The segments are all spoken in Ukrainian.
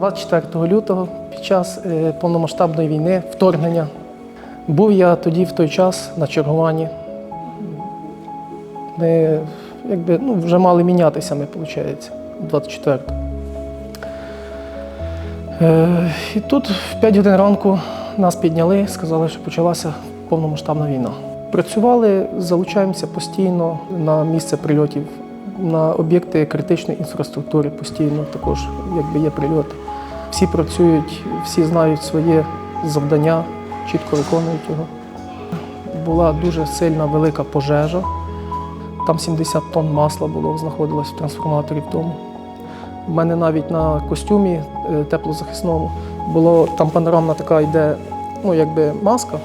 24 лютого під час е, повномасштабної війни, вторгнення, був я тоді в той час на чергуванні. Ми якби, ну, вже мали мінятися ми, виходить, 24 Е, І тут в 5 годин ранку нас підняли, сказали, що почалася повномасштабна війна. Працювали, залучаємося постійно на місце прильотів, на об'єкти критичної інфраструктури постійно також якби є прильоти. Всі працюють, всі знають своє завдання, чітко виконують його. Була дуже сильна велика пожежа. Там 70 тонн масла було, знаходилось в трансформаторі в тому. У мене навіть на костюмі е, теплозахисному було там панорамна така йде, ну якби маска,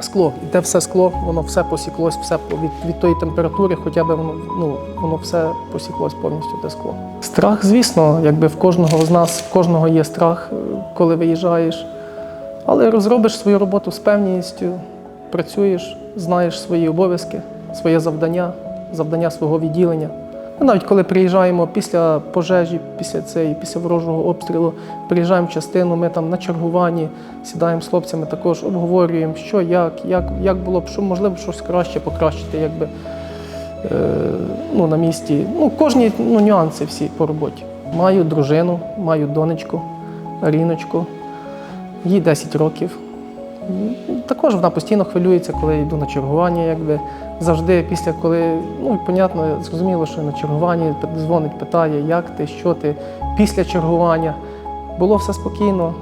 скло. Іде все скло, воно все посіклось, все від, від тої температури, хоча б воно, ну, воно все посіклось повністю те скло. Страх, звісно, якби в кожного з нас, в кожного є страх, е, коли виїжджаєш. Але розробиш свою роботу з певністю, працюєш, знаєш свої обов'язки, своє завдання, завдання свого відділення. Ми навіть коли приїжджаємо після пожежі, після цієї, після ворожого обстрілу, приїжджаємо в частину, ми там на чергуванні, сідаємо з хлопцями, також обговорюємо, що, як, як, як було б, що можливо щось краще покращити, якби е, ну, на місці. Ну, кожні ну, нюанси всі по роботі. Маю дружину, маю донечку, Аріночку, їй 10 років. Також вона постійно хвилюється, коли я йду на чергування, якби завжди після коли, ну, понятно, зрозуміло, що на чергуванні дзвонить, питає, як ти, що ти після чергування. Було все спокійно,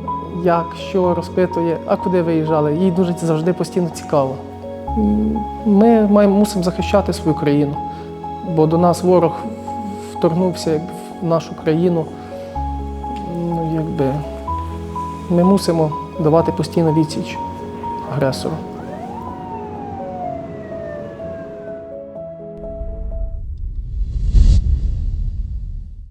як, що розпитує, а куди виїжджали. Їй дуже завжди постійно цікаво. Ми маємо, мусимо захищати свою країну, бо до нас ворог вторгнувся якби, в нашу країну. Ну, якби, ми мусимо давати постійно відсіч агресору.